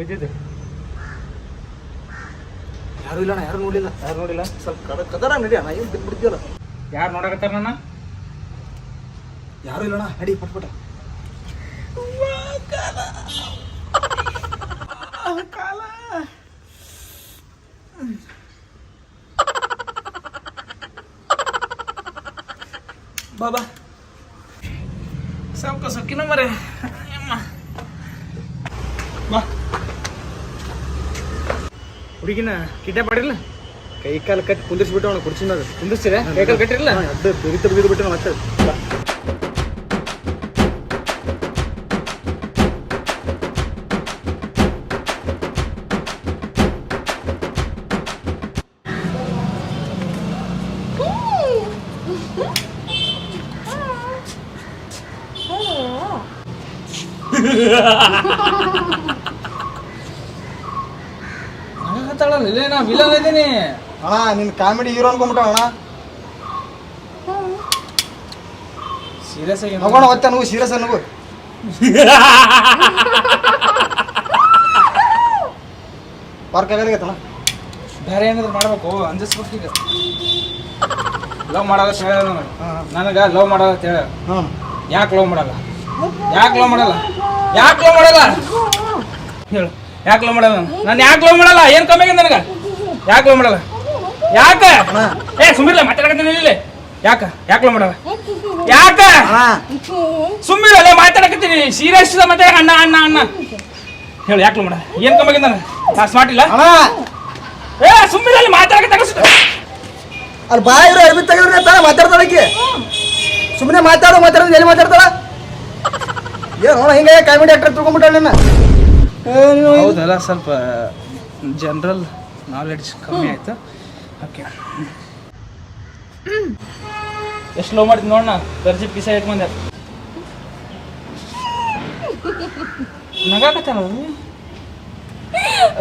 ಬಿದ್ದಿದ್ದೆ. ಯಾರು ಇಲ್ಲ ಯಾರು ನೋಡಿಲ್ಲ ಯಾರು ನೋಡಿಲ್ಲ ಸ್ವಲ್ಪ ಕದ ಕದರ ನಡಿ ಅಣ್ಣ ಏನು ಬಿದ್ದು ಬಿಡ್ತೀವಲ್ಲ ಯಾರು ನೋಡಕತ್ತಾರ ನನ್ನ? ಯಾರು ಇಲ್ಲ ಅಣ್ಣ ನಡಿ ಪಟ್ ಪಟ. ಬಾಬಾ ಸಾವುಕ ಸೊಕ್ಕಿನ ಮರೆ. ಬಾ. ಹುಡುಗಿನ ಕಿಡ್ನಾಪ್ ಮಾಡಿರಲ್ಲ ಕೈ ಕಾಲು ಕಟ್ಟಿ ಕುಂದಿರ್ಸ್ಬಿಟ್ಟು ಅವನು ಕುರ್ಚಿ ಮ್ಯಾಗ ಕುಂದಿಸ್ತೀರ ಕೈಕಲ್ ಕಟ್ಟಿರಲ್ಲ ಅಡ್ಡ ಬಿಗಿತ ಬಿಗಿದು ಬಿಟ್ಟು ಮತ್ತೆ ಬಾ. ಇಲ್ಲೇ ನಾ ವಿಲನ್ ಇದ್ದೀನಿ ಅಣ್ಣ ನಿನ್ನ ಕಾಮಿಡಿ ಹೀರೋ ಅನ್ಕೊಂಬಿಟ್ಟ ಅಣ್ಣ. ಸೀರಿಯಸ್ ಆಗಿ ನಗೋಣ ಒತ್ತೆ ನೀವು ಸೀರಿಯಸ್ ನಗು ಪಾರ್ಕ್ ಆಗಲಿಗತ್ತಣ್ಣ ಬೇರೆ ಏನಾದ್ರು ಮಾಡ್ಬೇಕು ಅಂಜಿಸ್ಬೇಕು ಈಗ. ಲವ್ ಮಾಡಲ್ಲ ಹೇಳ ನನಗೆ ನನಗೆ ಲವ್ ಮಾಡಲ್ಲ ಅಂತ ಹೇಳ ಯಾಕೆ ಲವ್ ಮಾಡಲ್ಲ? ಯಾಕೆ ಲವ್ ಮಾಡಲ್ಲ? ಯಾಕೆ ಲವ್ ಮಾಡಲ್ಲ? ಹೇಳು. ಯಾಕೆ ಲೋ ಮಾಡಲ್ಲ? ನಾನು ಯಾಕೆ ಲವ್ ಮಾಡಲ್ಲ? ಏನು ಕಮ್ಮಿ ಆಗಿದೆ ನನಗೆ? ಯಾಕೆ ಲವ್ ಮಾಡಲ್ಲ? ಯಾಕೆ? ಏ ಸುಮ್ಮಿರ್ಲ ಮಾತಾಡಕತ್ತೀನಿ ಇಲ್ಲಿ. ಯಾಕ? ಯಾಕೆ ಲವ್ ಮಾಡಲ್ಲ? ಯಾಕ? ಸುಮ್ಮಿಲ್ಲ ಸುಮ್ಮಿರಲ್ಲ ಮಾತಾಡಕತ್ತೀನಿ. ಸೀರಿಯಸ್ ಮತ್ತೆ ಅಣ್ಣ ಅಣ್ಣ ಅಣ್ಣ. ಹೇಳು ಯಾಕೆ ಲವ್ ಮಾಡಲ್ಲ? ಏನು ಕಮ್ಮಿ ಆಗಿದೆ ನನಗೆ? ನಾ ಸ್ಮಾರ್ಟ್ ಇಲ್ಲ? ಏ ಸುಮ್ಮಿರಲ್ಲ ಮಾತಾಡಕತ್ತ ಅಲ್ಲಿ ಬಾಯಿರೋ ಅರ್ಬಿ ತೆಗೆದ್ರೆ ತಾನೇ ಮಾತಾಡ್ತಾಳಕ್ಕೆ ಸುಮ್ಮನೆ ಮಾತಾಡೋ ಮಾತಾಡೋದು ಎಲ್ಲಿ ಮಾತಾಡ್ತಾಳ? ಏನು ಹಿಂಗೆ ಕಾಮಿಡಿ ಆಕ್ಟರ್ ತಿಳ್ಕೊಂಬಿಟ್ಟಾಳ ನಿನ್ನ. ಹೌದಲ್ಲ ಸ್ವಲ್ಪ ಜನರಲ್ ನಾಲೆಡ್ಜ್ ಕಮ್ಮಿ ಆಯ್ತು? ಓಕೆ ಎಷ್ಟು ಲೋ ಮಾಡಿದ್ ನೋಡೋಣ ದರ್ಜಿ ಪಿಸ ಇಟ್ಕೊಂಡೆ. ನಗಾಕತ್ತಲ್ಲ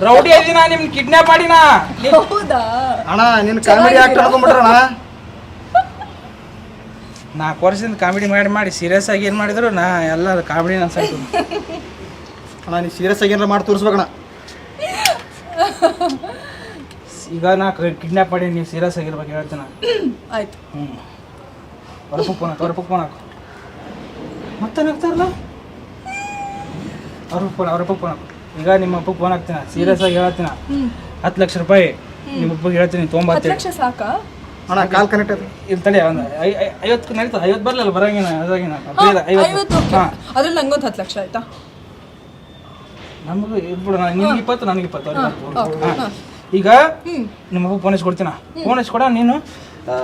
ರೌಡಿ ಅದಿನ ನಿಮ್ ಕಿಡ್ನಾಪ್ ಮಾಡಿನಾ? ಹೌದಾ? ಅಣ್ಣ ನಿನ್ನ ಕಾಮಿಡಿ ಆಕ್ಟರ್ ಅಣ್ಣ? ನಾಲ್ಕು ವರ್ಷದಿಂದ ಕಾಮಿಡಿ ಮಾಡಿ ಮಾಡಿ ಸೀರಿಯಸ್ ಆಗಿ ಏನು ಮಾಡಿದ್ರು ನಾ ಎಲ್ಲ ಕಾಮಿಡಿ ಅನ್ಸಾಯ್ತು ಅಣ್ಣ ನೀ ಸೀರಿಯಸ್ ಆಗಿ ಏನಾರ ಮಾಡಿ ತೋರಿಸ್ಬೇಕಣ್ಣ. ಈಗ ನಾ ಕಿಡ್ನಾಪ್ ಮಾಡಿ ನೀವು ಸೀರಿಯಸ್ ಆಗಿರ್ಬೇಕು ಹೇಳ್ತೀನಿ. ಆಯ್ತು. ಹ್ಞೂ ಹೊರಪು ಫೋನ್ ಹಾಕು ಹೊರಪು ಫೋನ್ ಹಾಕು ಮತ್ತೆ ನಗ್ತಾರಲ್ಲ ಅವ್ರ ಫೋನ್ ಫೋನ್ ಹಾಕು ಈಗ ನಿಮ್ಮ ಅಪ್ಪಗೆ ಫೋನ್ ಹಾಕ್ತೀನಿ ಸೀರಿಯಸ್ ಆಗಿ ಹೇಳ್ತೀನಿ ಹತ್ತು ಲಕ್ಷ ರೂಪಾಯಿ ನಿಮ್ಮ ಅಪ್ಪಗೆ ಹೇಳ್ತೀನಿ ತೊಗೊಂಬರ್ತೀನಿ ಲಕ್ಷ ಸಾಕಾ? ಅಣ್ಣ ಕಾಲ್ ಕನೆಕ್ಟ್ ಆಯ್ತು. ಇಲ್ಲಿ ತಡಿ ಒಂದು ಐವತ್ತು ನಡೀತದೆ ಐವತ್ತು ಬರಲಿಲ್ಲ ಬರಂಗಿನ ಅದಾಗಿನ. ಐವತ್ತು. ಹಾಂ. ಅದ್ರಲ್ಲಿ ನಂಗೊಂದು ಹತ್ತು ಲಕ್ಷ ಆಯ್ತಾ? ನಮಗೂ ಇರ್ಬಿಡು ನಿನ್ಗೆ ಇಪ್ಪತ್ತು ನನಗೆ ಇಪ್ಪತ್ತು. ಹಾ. ಈಗ ನಿಮ್ಮ ಅಪ್ಪ ಫೋನ್ ಕೊಡ್ತೀನ ಫೋನ್ ಕೊಡ ನೀನು ಆ,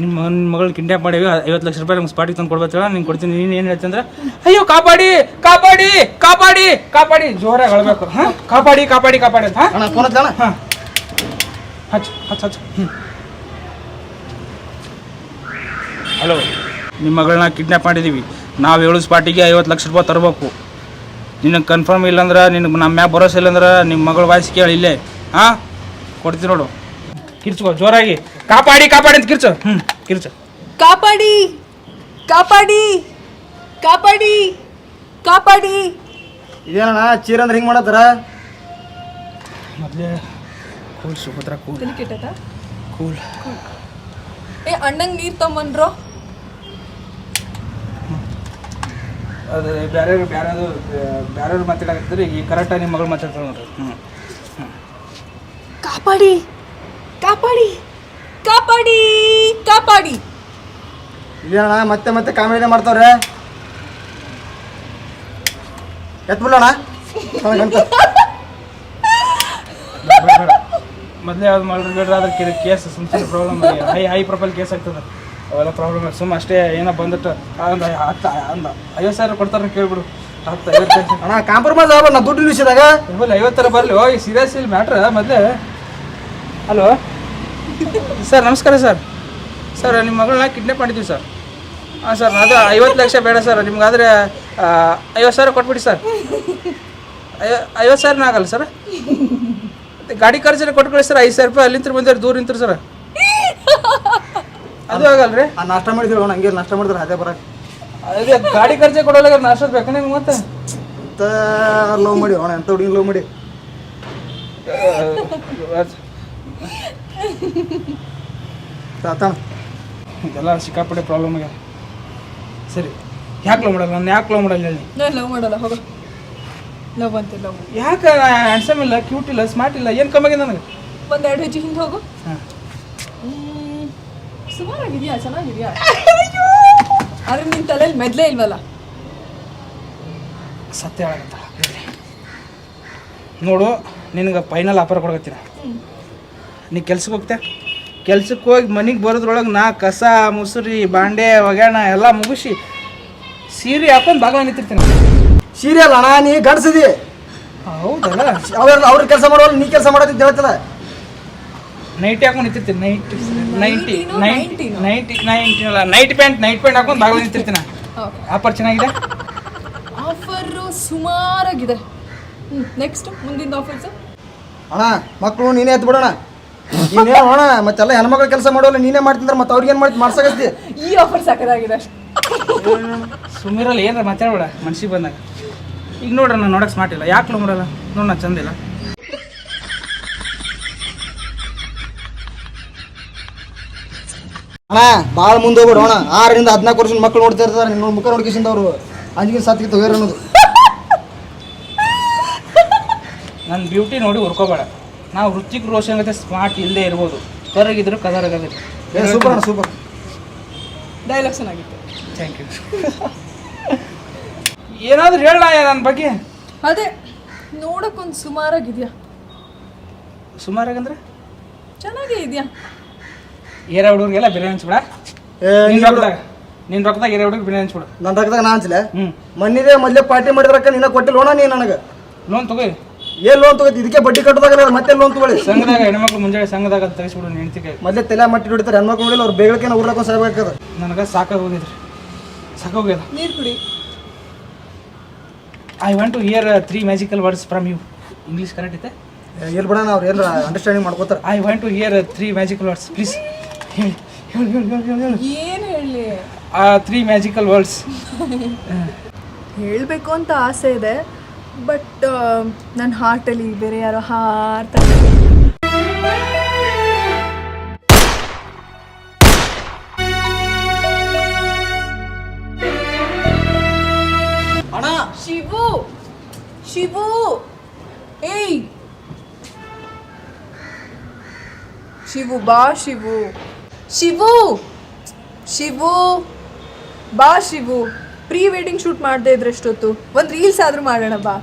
ನಿಮ್ಮ ನಿಮ್ಮ ಮಗಳು ಕಿಡ್ನಾಪ್ ಮಾಡಿ ಐವತ್ತು ಲಕ್ಷ ರೂಪಾಯಿ ನಮ್ಗೆ ಸ್ಪಾಟಿಗೆ ತಂದು ಕೊಡ್ಬೇಕಲ್ಲ ನೀನು ಕೊಡ್ತೀನಿ. ನೀನು ಏನು ಹೇಳ್ತೀನಿ ಅಂದ್ರೆ ಅಯ್ಯೋ ಕಾಪಾಡಿ ಕಾಪಾಡಿ ಕಾಪಾಡಿ ಕಾಪಾಡಿ. ಜೋರಾಗಿ ಹೇಳ್ಬೇಕು ಹಾಂ ಕಾಪಾಡಿ ಕಾಪಾಡಿ ಕಾಪಾಡಿ ಅಂತ ಹಾಂ? ಅಣ್ಣ ಫೋನ್ ಹಚ್ಚ ಹಾಂ. ಹಚ್ಚು ಹಚ್ಚು ಹಚ್ಚು ಹ್ಞೂ ಹಲೋ ನಿಮ್ಮ ಮಗಳನ್ನ ಕಿಡ್ನಾಪ್ ಮಾಡಿದ್ದೀವಿ ನಾವು ಏಳು ಸ್ಪಾಟಿಗೆ ಐವತ್ತು ಲಕ್ಷ ರೂಪಾಯಿ ತರಬೇಕು. ನಿನಗೆ ಕನ್ಫರ್ಮ್ ಇಲ್ಲಂದ್ರೆ ನಿನಗೆ ನಮ್ಮ ಮ್ಯಾಗ ಭರೋಸೆ ಇಲ್ಲಂದ್ರೆ ನಿಮ್ಮ ಮಗಳ ವಾಯ್ಸ್ ಕೇಳಿ ಇಲ್ಲೇ. ಹಾಂ? ಕೊಡ್ತೀನಿ ನೋಡು. ಕಿರ್ಚ್ಕೋ ಜೋರಾಗಿ. ಕಾಪಾಡಿ ಕಾಪಾಡಿ ಅಂತ ಕಿರ್ಚು. ಹ್ಞೂ ಕಿರ್ಚು. ಕಾಪಾಡಿ ಕಾಪಾಡಿ ಕಾಪಾಡಿ ಕಾಪಾಡಿ. ಇದೇನಣ್ಣ ಚೀರ ಅಂದ್ರೆ ಹಿಂಗೆ ಮಾಡತ್ತಾರ? ಮೊದಲೇ ಕೂಲ್ ಸುಭದ್ರ ಕೂಲ್. ಕೂಲ್. ಏ ಅಣ್ಣಂಗೆ ನೀರು ತಗೊಂಬನ್ರೋ ಅದು ಬೇರೆ ಬೇರೆದು ಬೇರೆಯವ್ರು ಮಾತಾಡಕತ್ತಿದ್ರೆ ಈ ಕರೆಕ್ಟಾಗಿ ನಿಮ್ಮ ಮಗಳು ಮಾತಾಡ್ತಾರೆ ನೋಡ್ರಿ. ಹ್ಞೂ ಕಾಪಾಡಿ ಕಾಪಾಡಿ ಕಾಪಾಡಿ ಕಾಪಾಡಿ. ಇದೇನಣ್ಣ ಮತ್ತೆ ಮತ್ತೆ ಕಾಮಿಡಿ ಮಾಡ್ತಾವ್ರೆ? ಎತ್ಬಿಡೋಣ ಮೊದಲೇ ಯಾವ್ದು ಮಾಡಿದ್ರೆ ಬೇಡ್ರಿ ಅದ್ರ ಕೇಸ್ ಸುಮ್ ಸುಮ್ಮನೆ problem high high profile case ಆಗ್ತದೆ. ಅವೆಲ್ಲ ಪ್ರಾಬ್ಲಮ್ ಸುಮ್ಮ ಅಷ್ಟೇ ಏನೋ ಬಂದಿಟ್ಟು ಒಂದು ಹತ್ತು ಒಂದು ಐವತ್ತು ಸಾವಿರ ಕೊಡ್ತಾರೆ ಕೇಳ್ಬಿಡು. ಹತ್ತು ಐವತ್ತು ಅಣ್ಣ ಕಾಂಪ್ರಮೈಸ್ ಆಗಲ್ಲ ನಾ ದುಡ್ಡು ನಿಲ್ಲಿಸಿದಾಗ? ಇಲ್ಲ ಐವತ್ತರ ಬರಲಿ. ಓ ಈ ಸೀರಿಯಸ್ ಇಲ್ಲಿ ಮ್ಯಾಟ್ರ್ ಮೊದಲೇ? ಹಲೋ ಸರ್ ನಮಸ್ಕಾರ ಸರ್. ಸರ್ ನಿಮ್ಮ ಮಗಳನ್ನ ಕಿಡ್ನಾಪ್ ಮಾಡಿದ್ವಿ ಸರ್. ಹಾಂ ಸರ್ ಅದು ಐವತ್ತು ಲಕ್ಷ ಬೇಡ ಸರ್. ನಿಮ್ಗಾದರೆ ಐವತ್ತು ಸಾವಿರ ಕೊಟ್ಬಿಡಿ ಸರ್. ಐವ ಐವತ್ತು ಸಾವಿರನ ಆಗಲ್ಲ ಸರ್. ಮತ್ತೆ ಗಾಡಿ ಖರ್ಚು ಕೊಟ್ಟು ಕಳಿಸಿ ಸರ್. ಐದು ಸಾವಿರ ರೂಪಾಯಿ ಅಲ್ಲಿಂತ್ರ ಬಂದಿರೋ ದೂರ ನಿಂತರು ಸರ್. ಅದು ಆಗಲ್ರಿ? ರೀ ಆ ನಾಷ್ಟ ಮಾಡಿದ್ರು ಹಂಗೆ ನಾಷ್ಟ ಮಾಡಿದ್ರೆ ಅದೇ ಬರ ಅದೇ ಗಾಡಿ ಖರ್ಚೆ ಕೊಡೋಲ್ಲ ನಾಷ್ಟ ಬೇಕು ನಿಮ್ಗೆ ಮತ್ತೆ? ಅಂತ ಲವ್ ಮಾಡಿ ಅವಣ ಎಂತ ಹುಡುಗಿ ಲವ್ ಮಾಡಿ? ತಾತಣ ಇದೆಲ್ಲ ಸಿಕ್ಕಾಪಟ್ಟೆ ಪ್ರಾಬ್ಲಮ್ ಆಗ್ಯಾವ. ಸರಿ ಯಾಕೆ ಲವ್ ಮಾಡಲ್ಲ? ನಾನು ಯಾಕೆ ಲವ್ ಮಾಡಲ್ಲ ಹೇಳಿ. ನಾನು ಲವ್ ಮಾಡಲ್ಲ ಹೋಗ. ಲವ್ ಅಂತ ಲವ್ ಯಾಕೆ ಹ್ಯಾಂಡ್ಸಮ್ ಇಲ್ಲ ಕ್ಯೂಟ್ ಇಲ್ಲ ಸ್ಮಾರ್ಟ್ ಇಲ್ಲ ಏನು ಕಮ್ಮಿ ಆಗಿದೆ ನನಗೆ? ಒಂದು ಎರಡು ಹೆಜ್ಜೆ ಹಿಂದೆ ಹೋಗು. ಹಾಂ. ಸುಮಾರಾಗಿದ್ಯಾ? ಚೆನ್ನಾಗಿದ್ಯಾ? ಆದ್ರೆ ನಿನ್ ತಲೆಯಲ್ಲಿ ಮೆದ್ಲೇ ಇಲ್ವಲ್ಲ? ಸತ್ಯ ಹೇಳಕತ್ತ ನೋಡು ನಿನಗೆ ಫೈನಲ್ ಆಫರ್ ಕೊಡಕತ್ತೀನಿ. ನೀ ಕೆಲ್ಸಕ್ಕೆ ಹೋಗ್ತೆ ಕೆಲ್ಸಕ್ಕೆ ಹೋಗಿ ಮನೆಗೆ ಬರೋದ್ರೊಳಗೆ ನಾ ಕಸ ಮುಸುರಿ ಬಾಂಡೆ ಒಗ್ಯಾಣ ಎಲ್ಲ ಮುಗಿಸಿ ಸೀರೆ ಹಾಕೊಂಡು ಭಾಗ ನಿಂತಿರ್ತೀನಿ. ಸೀರಿಯಲ್ ಅಣ್ಣ ನೀ ಗಡ್ಸಿದಿ. ಹೌದಲ್ಲ ಅವ್ರ ಅವ್ರ ಕೆಲಸ ಮಾಡೋಲ್ಲ ನೀ ಕೆಲಸ ಮಾಡೋದಿದ್ದು ಹೇಳ್ತದ. ನೈಟಿ ಹಾಕೊಂಡು ನಿಂತಿರ್ತೀನಿ? Night ninety ninety? Ninety ninety ಅಲ್ಲ ನೈಟ್ ಪ್ಯಾಂಟ್ ನೈಟ್ ಪ್ಯಾಂಟ್ ಹಾಕೊಂಡು ಬಾಗಿಲು ನಿಂತಿರ್ತೀನಿ? ಆಫರ್ ಚೆನ್ನಾಗಿದೆ? ಆಫರು ಸುಮಾರಾಗಿದೆ. ಹ್ಞೂ ನೆಕ್ಸ್ಟ್ ಮುಂದಿನ ಆಫರ್ಸು ಅಣ್ಣ ಮಕ್ಕಳು ನೀನೇ ಎತ್ತು ಬಿಡೋಣ. ನೀನೇ ಅಣ್ಣ ಮತ್ತೆಲ್ಲ ಹೆಣ್ಮಕ್ಳು ಕೆಲಸ ಮಾಡೋಲ್ಲ ನೀನೇ ಮಾಡ್ತಿದ್ರೆ ಮತ್ತೆ ಅವ್ರಿಗೆ ಏನು ಮಾಡ್ತಿ ಮಾಡ್ಸಕತ್ತಿ ಈ ಆಫರ್ ಸಾಕಾಗಿದೆ ಸುಮೀರಲ್ಲಿ ಏನಾರ ಮಾತಾಡ್ಬೇಡ ಮನ್ಸಿಗೆ ಬಂದಾಗ. ಈಗ ನೋಡ್ರಿ ನಾನು ನೋಡಕ್ಕೆ ಸ್ಮಾರ್ಟ್ ಇಲ್ಲ. ಯಾಕೆ ನೋಡಲ್ಲ ನೋಡೋಣ ನೋಡಿ ನಾನು ಚಂದಿಲ್ಲ ಅಣ್ಣ ಭಾಳ ಮುಂದೆ ಹೋಗ್ಬೇಡ ಅಣ್ಣ ಆರರಿಂದ ಹದಿನಾಲ್ಕು ವರ್ಷದ ಮಕ್ಕಳು ನೋಡ್ತಾ ಇರ್ತಾರೆ ನಿನ್ನ ಮುಖ ನೋಡ್ಕಿಸಿಂದ ಅವರು. ಅಂಜಿಗೆ ಸತ್ತಿಗೆ ತಗೋರ್ ಅನ್ನೋದು. ನನ್ನ ಬ್ಯೂಟಿ ನೋಡಿ ಹುರ್ಕೋಬೇಡ. ನಾವು ರುಚಿಕ್ ರೋಷನ್ ಜೊತೆ ಸ್ಮಾರ್ಟ್ ಇಲ್ಲದೆ ಇರ್ಬೋದು. ಕರಗಿದ್ರು ಕದರಗದ್ರಿ ಏ ಸೂಪರ್ ಅಣ್ಣ ಸೂಪರ್ ಡೈಲಾಗ್ ಚೆನ್ನಾಗಿತ್ತು. ಥ್ಯಾಂಕ್ ಯು ಏನಾದರೂ ಹೇಳ ನನ್ನ ಬಗ್ಗೆ? ಅದೇ ನೋಡಕ್ಕೊಂದು ಸುಮಾರಾಗಿದ್ಯಾ ಸುಮಾರಾಗಂದ್ರೆ ಚೆನ್ನಾಗೇ ಇದೆಯಾ? ಏರ ಹುಡುಗರಿಗೆಲ್ಲ ಬಿರಿಯಾನಿ ಹಂಚ್ಬಿಡ. ನಿನ್ ರೊಕ್ಕದಾಗ ನಿನ್ನ ರೊಕ್ಕದಾಗ ಏರಿಯಾ ಹುಡುಗರು ಬಿರಿಯಾನಿ ಹಂಚ್ಬಿಡ. ನನ್ನ ರೊಕ್ಕದಾಗ ನಾ ಹಂಚಲೆ? ಹ್ಞೂ ಮೊನ್ನಿದೆ ಮೊದ್ಲೇ ಪಾರ್ಟಿ ಮಾಡಿದ್ರಕ್ಕ ನಿನ್ನ ಕೊಟ್ಟಿಲ್ಲ ಲೋಣ ನೀ ನನಗೆ. ಲೋನ್ ತಗೋ. ಏನ್ ಲೋನ್ ತಗೋತಿ ಇದಕ್ಕೆ ಬಡ್ಡಿ ಕಟ್ಟೋದಾಗ ಮತ್ತೆ ಲೋನ್ ತಗೊಳ್ಳಿ. ಸಂಘದಾಗ ಹೆಣ್ಮಕ್ಳು ಮುಂಜಾನೆ ಸಂಘದಾಗ ಅದು ತೆಗಿಸ್ಬಿಡು ಹೆಣ್ತಿಗೆ ಮೊದಲೇ ತಲೆ ಮಟ್ಟಿ ಹಿಡಿತಾರೆ ಹೆಣ್ಮಕ್ಳು ನೋಡಿಲ್ಲ ಅವ್ರು ಬೇಗಳಕ್ಕೆ ಊರ್ಲಕ್ಕ ಸಾಯ್ಬೇಕಾದ ನನಗೆ ಸಾಕಾಗಿ ಹೋಗಿದ್ರಿ. ಸಾಕಾಗೋಗ್ಯದ ನೀರು ಕುಡಿ. I want to hear three magical words from you English correct ಐತೆ? ಎಲ್ಲಿ ಬಿಡೋಣ ಅವ್ರು ಏನಾರ ಅಂಡರ್ಸ್ಟ್ಯಾಂಡಿಂಗ್ ಮಾಡ್ಕೋತಾರೆ. I want to hear three magical words please ಏನು ಹೇಳಿ? ಆ ತ್ರೀ ಮ್ಯಾಜಿಕಲ್ ವರ್ಡ್ಸ್ ಹೇಳಬೇಕು ಅಂತ ಆಸೆ ಇದೆ ಬಟ್ ನನ್ನ ಹಾರ್ಟಲ್ಲಿ ಬೇರೆ ಯಾರೋ ಹಾರ್ತಾರೆ ಅಣ್ಣ! ಶಿವು ಶಿವು ಏಯ್! ಶಿವು ಬಾ ಶಿವು. ಶಿವು! ಶಿವು! ಬಾ ಶಿವು. ಪ್ರೀ ವೆಡ್ಡಿಂಗ್ ಶೂಟ್ ಮಾಡದೇ ಇದ್ರೆ ಒಂದು ರೀಲ್ಸ್ ಆದರೂ ಮಾಡೋಣ ಬಾ.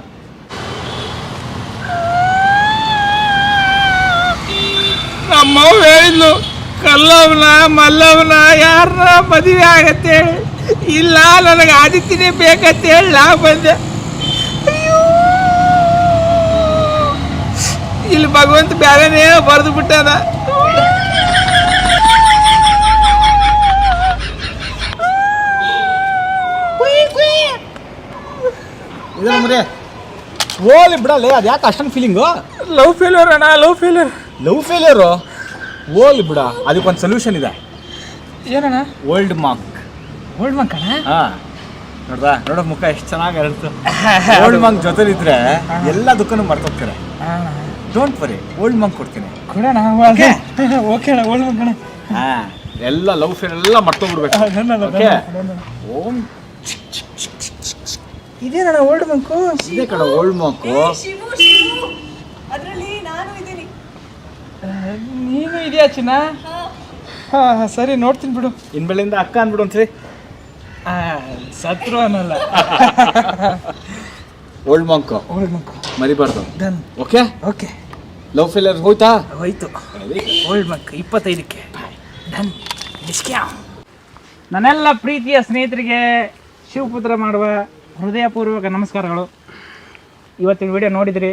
ಅಮ್ಮ ಹೇಳಿದ್ಲು ಕಲ್ಲವನ ಮಲ್ಲವನ ಯಾರ ಮದುವೆ ಆಗತ್ತೆ? ಇಲ್ಲ, ನನಗೆ ಆದಿತ್ಯನೇ ಬೇಕಂತ ಹೇಳಿ ನಾ ಬಂದೆ. ಇಲ್ಲಿ ಭಗವಂತ ಬ್ಯಾರೇನೇ ಬರೆದು ಬಿಟ್ಟಾನ. ಇದನ್ನ ಮರೆ ಓಲಿ ಬಿಡಲ್ಲ ಅದು ಯಾಕೆ ಅಷ್ಟೊಂದು ಫೀಲಿಂಗು ಲವ್ ಫೇಲ್ಯೂರ್ ಅಣ್ಣ ಲವ್ ಫೇಲ್ಯೂರ್ ಲವ್ ಫೇಲಿಯರು ಓಲ್ ಬಿಡ ಅದಕ್ಕೊಂದು ಸೊಲ್ಯೂಷನ್ ಇದೆ. ಏನಣ್ಣ? ಓಲ್ಡ್ ಮಾಂಕ್ ಓಲ್ಡ್ ಮಂಕ್ ಅಣ್ಣ? ಹಾಂ. ನೋಡ್ದಾ? ನೋಡೋ ಮುಖ ಎಷ್ಟು ಚೆನ್ನಾಗಿ ಇರುತ್ತೆ. ಓಲ್ಡ್ ಮಾಂಕ್ ಜೊತೆಲಿದ್ರೆ ಎಲ್ಲ ದುಃಖನೂ ಮರ್ತೋಗ್ತಾರೆ. ಡೋಂಟ್ ವರಿ ಓಲ್ಡ್ ಮಂಕ್ ಕೊಡ್ತೀನಿ. ಕೊಡೋಣ ಓಕೆ. ಅಣ್ಣ ಓಲ್ಡ್ ಮಂಕ್ ಅಣ್ಣ. ಹಾಂ. ಎಲ್ಲ ಲವ್ ಫೇಲ್ ಎಲ್ಲ ಮರ್ತೋಗ್ಬಿಡ್ಬೇಕು. ಓಕೆ ಓಂ ಇದೇನಣ್ಣ ಓಲ್ಡ್ ಮಂಕು ಇದೇ ಕಡೆ ಓಲ್ಡ್ ಮಂಕು ಅದರಲ್ಲಿ ನಾನು ಇದ್ದೀನಿ. ನೀನು ಇದೆಯಾ ಚಿನ್ನ? ಹಾಂ. ಸರಿ ನೋಡ್ತೀನಿ ಬಿಡು. ಇನ್ಮೇಲಿಂದ ಅಕ್ಕ ಅಂದ್ಬಿಡು ಒಂದ್ಸರಿ. ಆ, ಸತ್ರು ಅನ್ನಲ್ಲ. ಓಲ್ಡ್ ಮಂಕು ಓಲ್ಡ್ ಮಂಕು ಮರಿಬಾರ್ದು. Done okay okay love failure ಹೋಯ್ತಾ? ಹೋಯ್ತು. ಓಲ್ಡ್ ಮಂಕ್ ಇಪ್ಪತ್ತೈದಕ್ಕೆ. ಡನ್ ಡಿಸ್ಕ್ಯಾವ್ ನನ್ನೆಲ್ಲ ಪ್ರೀತಿಯ ಸ್ನೇಹಿತರಿಗೆ ಶಿವಪುತ್ರ ಮಾಡುವ ಹೃದಯಪೂರ್ವಕ ನಮಸ್ಕಾರಗಳು. ಇವತ್ತಿನ ವಿಡಿಯೋ ನೋಡಿದ್ರಿ?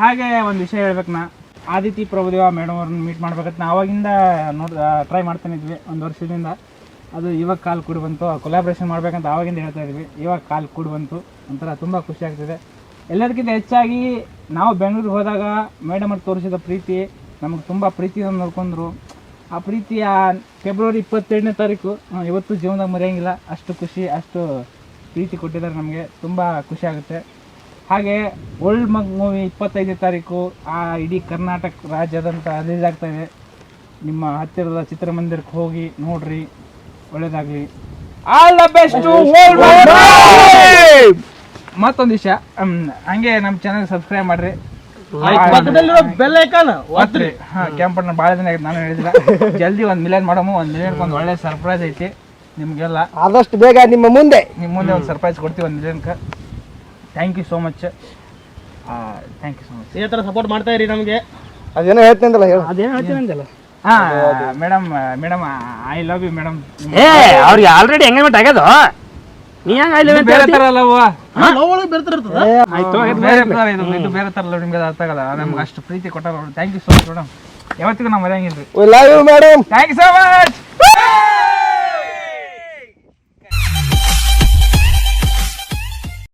ಹಾಗೆ ಒಂದು ವಿಷಯ ಹೇಳ್ಬೇಕು ನಾ ಆದಿತಿ ಪ್ರಭುದೇವ ಮೇಡಮ್ ಅವ್ರನ್ನ ಮೀಟ್ ಮಾಡ್ಬೇಕಂತ ನಾ ಅವಾಗಿಂದ ನೋಡ್ ಟ್ರೈ ಮಾಡ್ತಾನೆ ಇದ್ವಿ, ಒಂದು ವರ್ಷದಿಂದ. ಅದು ಇವಾಗ ಕಾಲು ಕೂಡಿ ಬಂತು. ಕೊಲಾಬ್ರೇಷನ್ ಮಾಡ್ಬೇಕಂತ ಆವಾಗಿಂದ ಹೇಳ್ತಾ ಇದ್ವಿ. ಇವಾಗ ಕಾಲು ಕೂಡಿ ಬಂತು. ಒಂಥರ ತುಂಬ ಖುಷಿ ಆಗ್ತಿದೆ. ಎಲ್ಲದಕ್ಕಿಂತ ಹೆಚ್ಚಾಗಿ ನಾವು ಬೆಂಗಳೂರಿಗೆ ಹೋದಾಗ ಮೇಡಮ್ ಅವ್ರು ತೋರಿಸಿದ ಪ್ರೀತಿ, ನಮಗೆ ತುಂಬ ಪ್ರೀತಿಯಿಂದ ನೋಡ್ಕೊಂಡ್ರು. ಆ ಪ್ರೀತಿ ಆ ಫೆಬ್ರವರಿ ಇಪ್ಪತ್ತೆರಡನೇ ತಾರೀಕು ಇವತ್ತು ಜೀವನದಾಗ ಮರೆಯಂಗಿಲ್ಲ. ಅಷ್ಟು ಖುಷಿ, ಅಷ್ಟು ಪ್ರೀತಿ ಕೊಟ್ಟಿದ್ದಾರೆ ನಮಗೆ ತುಂಬ ಖುಷಿ ಆಗುತ್ತೆ. ಹಾಗೆ ಓಲ್ಡ್ ಮಗ್ ಮೂವಿ ಇಪ್ಪತ್ತೈದನೇ ತಾರೀಕು ಆ ಇಡೀ ಕರ್ನಾಟಕ ರಾಜ್ಯದಂತ ರಿಲೀಸ್ ಆಗ್ತಾ ಇದೆ. ನಿಮ್ಮ ಹತ್ತಿರದ ಚಿತ್ರಮಂದಿರಕ್ಕೆ ಹೋಗಿ ನೋಡ್ರಿ ಒಳ್ಳೇದಾಗಲಿ. ಆಲ್ ದ ಬೆಸ್ಟ್ ಮತ್ತೊಂದು ವಿಷಯ ಹಂಗೆ ನಮ್ಮ ಚಾನಲ್ ಸಬ್ಸ್ಕ್ರೈಬ್ ಮಾಡ್ರಿ. ಕೆಂಪಣ್ಣ ಭಾಳ ದಿನ ನಾನು ಹೇಳಿದ್ರೆ ಜಲ್ದಿ ಒಂದು ಮಿಲಿಯನ್ ಮಾಡಮು ಒಂದು ಮಿಲಿಯನ್ ಒಂದು ಒಳ್ಳೆ ಸರ್ಪ್ರೈಸ್ ಐತಿ. ನಿಮಗೆಲ್ಲ ಆದಷ್ಟು ಬೇಗ ನಿಮ್ಮ ಮುಂದೆ. ನಿಮ್ಮ ಮುಂದೆ ಒಂದು ಸರ್ಪ್ರೈಸ್ ಕೊಡ್ತೀವಿ ಒಂದು ಮಿಲಿಯನ್ಗೆ thank you so much thank you so much ಇದೇ ಥರ ಸಪೋರ್ಟ್ ಮಾಡ್ತಾ ಇರಿ ನಮಗೆ. ಅದೇನೋ ಹೇಳ್ತೀನಿ ಅಂದಲ್ಲ ಹೇಳು. ಅದೇನೋ ಹೇಳ್ತೀನಿ ಅಂದಲ್ಲ. ಹಾ madam madam I love you madam ಏ ಅವ್ರಿಗೆ ಆಲ್ರೆಡಿ ಎಂಗೇಜ್ಮೆಂಟ್ ಆಗ್ಯದ? ನೀ ಹೆಂಗ ಇಲ್ಲಿ ಬೇರೆ ತರ ಬರ್ತಿರ್ತದ ಆಯ್ತು ಬೇರೆ ತರ ಇದು ಇದು ಬೇರೆ ತರ ಅಲ್ಲ ನಿಮ್ಗೆ ಅರ್ಥ ಆಗಲ್ಲ. ನಮ್ಗೆ ಅಷ್ಟು ಪ್ರೀತಿ ಕೊಟ್ಟಾರ thank you so much madam ಯಾವತ್ತಿಗೂ ನಾವು ಮರೆಯಂಗಿಲ್ರಿ. Love you madam thank you so much